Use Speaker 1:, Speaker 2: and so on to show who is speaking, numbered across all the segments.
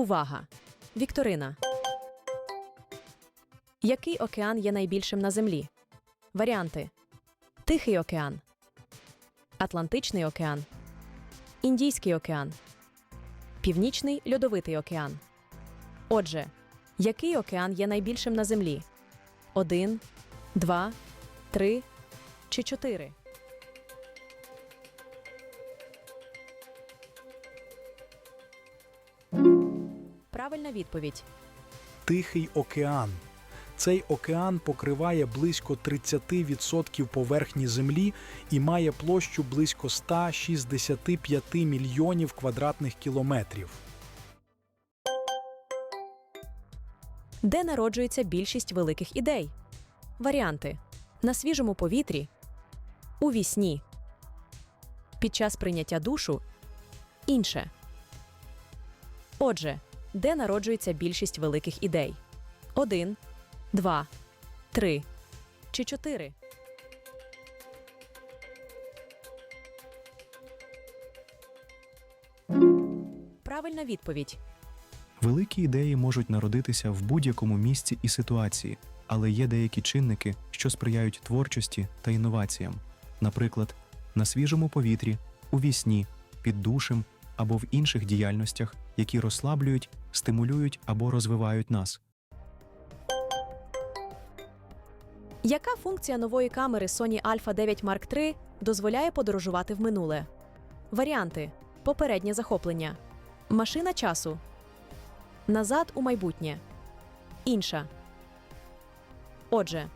Speaker 1: Увага! Вікторина. Який океан є найбільшим на Землі? Варіанти: Тихий океан, Атлантичний океан, Індійський океан, Північний льодовитий океан. Отже, який океан є найбільшим на Землі? Один, два, три чи чотири? Правильна відповідь.
Speaker 2: Тихий океан. Цей океан покриває близько 30% поверхні Землі і має площу близько 165 мільйонів квадратних кілометрів.
Speaker 1: Де народжується більшість великих ідей? Варіанти: на свіжому повітрі, у вісні, під час прийняття душу, інше. Отже, де народжується більшість великих ідей? Один, два, три чи чотири? Правильна відповідь.
Speaker 3: Великі ідеї можуть народитися в будь-якому місці і ситуації, але є деякі чинники, що сприяють творчості та інноваціям, наприклад, на свіжому повітрі, у вісні, під душем або в інших діяльностях, які розслаблюють, стимулюють або розвивають нас.
Speaker 1: Яка функція нової камери Sony Alpha 9 Mark III дозволяє подорожувати в минуле? Варіанти: попереднє захоплення, машина часу, назад у майбутнє, інша. Отже,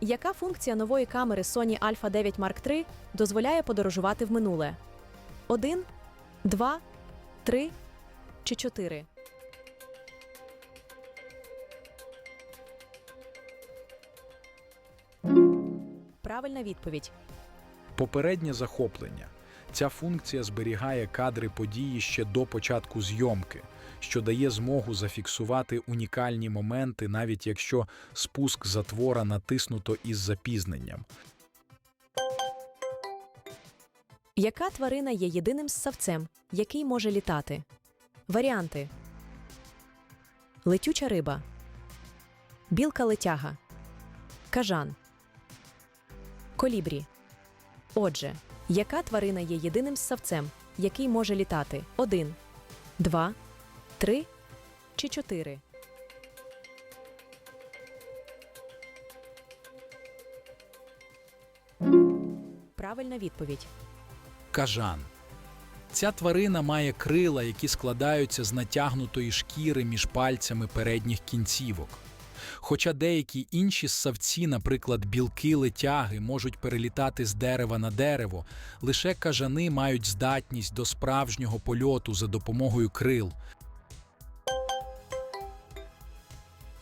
Speaker 1: яка функція нової камери Sony Alpha 9 Mark III дозволяє подорожувати в минуле? Один, два, три чи чотири? Правильна відповідь.
Speaker 2: Попереднє захоплення. Ця функція зберігає кадри події ще до початку зйомки, що дає змогу зафіксувати унікальні моменти, навіть якщо спуск затвора натиснуто із запізненням.
Speaker 1: Яка тварина є єдиним ссавцем, який може літати? Варіанти: Летюча риба, білка летяга, кажан, колібрі. Отже, яка тварина є єдиним ссавцем, який може літати? Один, два, три чи чотири? Правильна відповідь.
Speaker 2: Кажан. Ця тварина має крила, які складаються з натягнутої шкіри між пальцями передніх кінцівок. Хоча деякі інші ссавці, наприклад, білки летяги, можуть перелітати з дерева на дерево, лише кажани мають здатність до справжнього польоту за допомогою крил.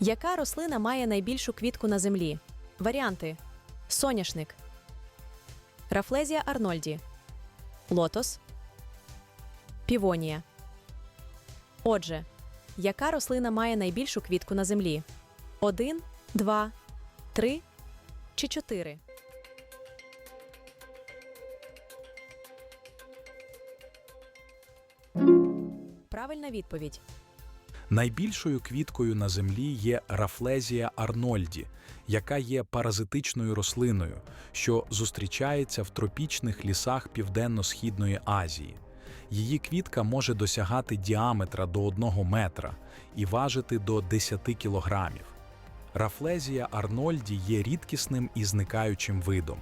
Speaker 1: Яка рослина має найбільшу квітку на землі? Варіанти: соняшник, Рафлезія арнольді, лотос, півонія. Отже, яка рослина має найбільшу квітку на землі? Один, два, три чи чотири? Правильна відповідь.
Speaker 2: Найбільшою квіткою на землі є Рафлезія арнольді, яка є паразитичною рослиною, що зустрічається в тропічних лісах Південно-Східної Азії. Її квітка може досягати діаметра до 1 метра і важити до 10 кілограмів. Рафлезія арнольді є рідкісним і зникаючим видом.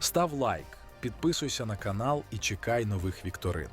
Speaker 2: Став лайк, підписуйся на канал і чекай нових вікторин.